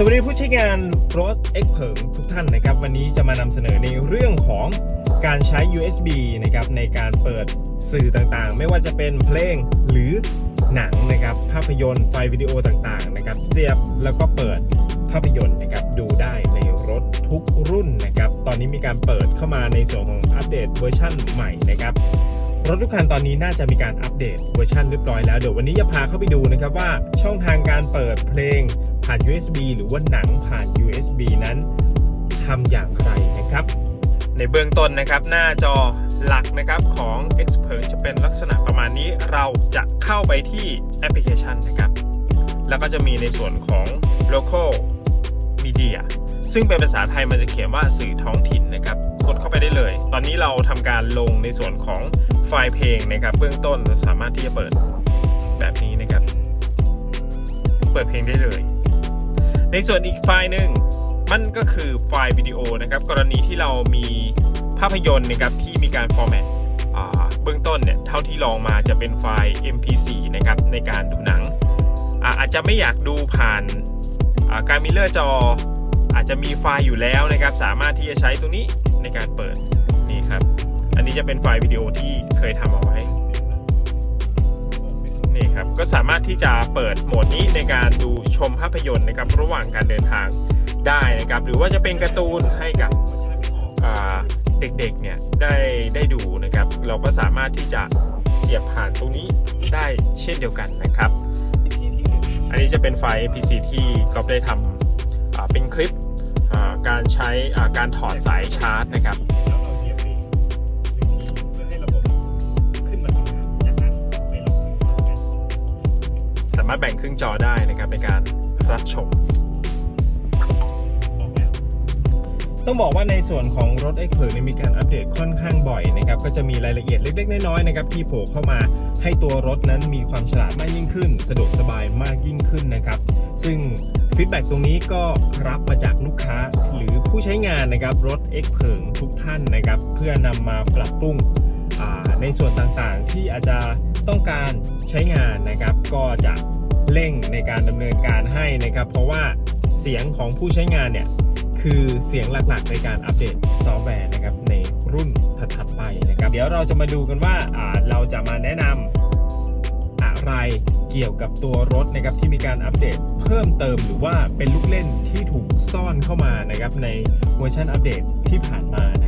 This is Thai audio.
สวัสดีผู้ใช้งานรถ X เผิงทุกท่านนะครับ วันนี้จะมานำเสนอในเรื่องของการใช้ USB นะครับในการเปิดสื่อต่างๆ ไม่ว่าจะเป็นเพลงหรือหนังนะครับ ภาพยนตร์ไฟล์วิดีโอต่างๆนะครับ เสียบแล้วก็เปิดภาพยนตร์นะครับดูได้ในรถทุกรุ่นนะครับ ตอนนี้มีการเปิดเข้ามาในส่วนของอัปเดตเวอร์ชันใหม่นะครับรถทุกคันตอนนี้น่าจะมีการอัปเดตเวอร์ชันเรียบร้อยแล้ว เดี๋ยววันนี้จะพาเข้าไปดูนะครับว่าช่องทางการเปิดเพลง ผ่าน USB หรือว่าหนังผ่าน USB นั้นทำอย่างไรนะครับ ในเบื้องต้นนะครับหน้าจอหลักนะครับของ Expert จะเป็นลักษณะประมาณนี้เราจะเข้าไปที่แอปพลิเคชันนะครับ แล้วก็จะมีในส่วนของ local media ซึ่งเป็นภาษาไทยมันจะเขียนว่าสื่อท้องถิ่นนะครับ กดเข้าไปได้เลย ตอนนี้เราทำการลงในส่วนของไฟล์เพลงนะครับ เบื้องต้นสามารถที่จะเปิดแบบนี้นะครับ เปิดเพลงได้เลย ในส่วนอีกไฟล์หนึ่งมันก็คือไฟล์วิดีโอนะครับ กรณีที่เรามีภาพยนตร์นะครับที่มีการฟอร์แมตเบื้องต้นเนี่ยเท่าที่ลองมาจะเป็นไฟล์ MP4 นะครับในการดูหนังอาอาจจะไม่อยากดูผ่านาการมิเลอร์จอ อาจจะมีไฟล์อยู่แล้วนะครับ สามารถที่จะใช้ตรงนี้ในการเปิดนี่ครับ อันนี้จะเป็นไฟล์วิดีโอที่เคยทำเอาไว้นี่ครับก็สามารถที่จะเปิดโหมดนี้ในการ ชมภาพยนตร์นะครับระหว่างการเดินทางได้นะครับ หรือว่าจะเป็นการ์ตูนให้กับเด็กๆเนี่ยได้ได้ดูนะครับ เราก็สามารถที่จะเสียบผ่านตรงนี้ได้เช่นเดียวกันนะครับ อันนี้จะเป็นไฟล์ PC ที่ก๊อฟได้ทำเป็นคลิปการใช้การถอดสายชาร์จนะครับามารถแบ่งครึ่งจอได้นะครับในการรับชม ต้องบอกว่าในส่วนของรถ X เ e เนี่ยมีการอัปเดตค่อนข้างบ่อยนะครับก็จะมีรายละเอียดเล็กๆ น้อยๆนะครับที่โผล่เข้ามาให้ตัวรถนั้นมีความฉลาดมากยิ่งขึ้น สะดวกสบายมากยิ่งขึ้นนะครับซึ่งฟีดแบ็กตรงนี้ก็รับมาจากลูกค้าหรือผู้ใช้งานนะครับรถ X เ e ทุกท่านนะครับเพื่อนำมาปรับปรุง ในส่วนต่างๆ ที่อาจจะต้องการใช้งานนะครับ ก็จะเร่งในการดำเนินการให้นะครับ เพราะว่าเสียงของผู้ใช้งานเนี่ยคือเสียงหลักๆ ในการอัปเดตซอฟต์แวร์นะครับในรุ่นถัดๆไปนะครับ เดี๋ยวเราจะมาดูกันว่าเราจะมาแนะนำอะไรเกี่ยวกับตัวรถนะครับที่มีการอัปเดตเพิ่มเติมหรือว่าเป็นลูกเล่นที่ถูกซ่อนเข้ามานะครับในเวอร์ชันอัปเดตที่ผ่านมานะ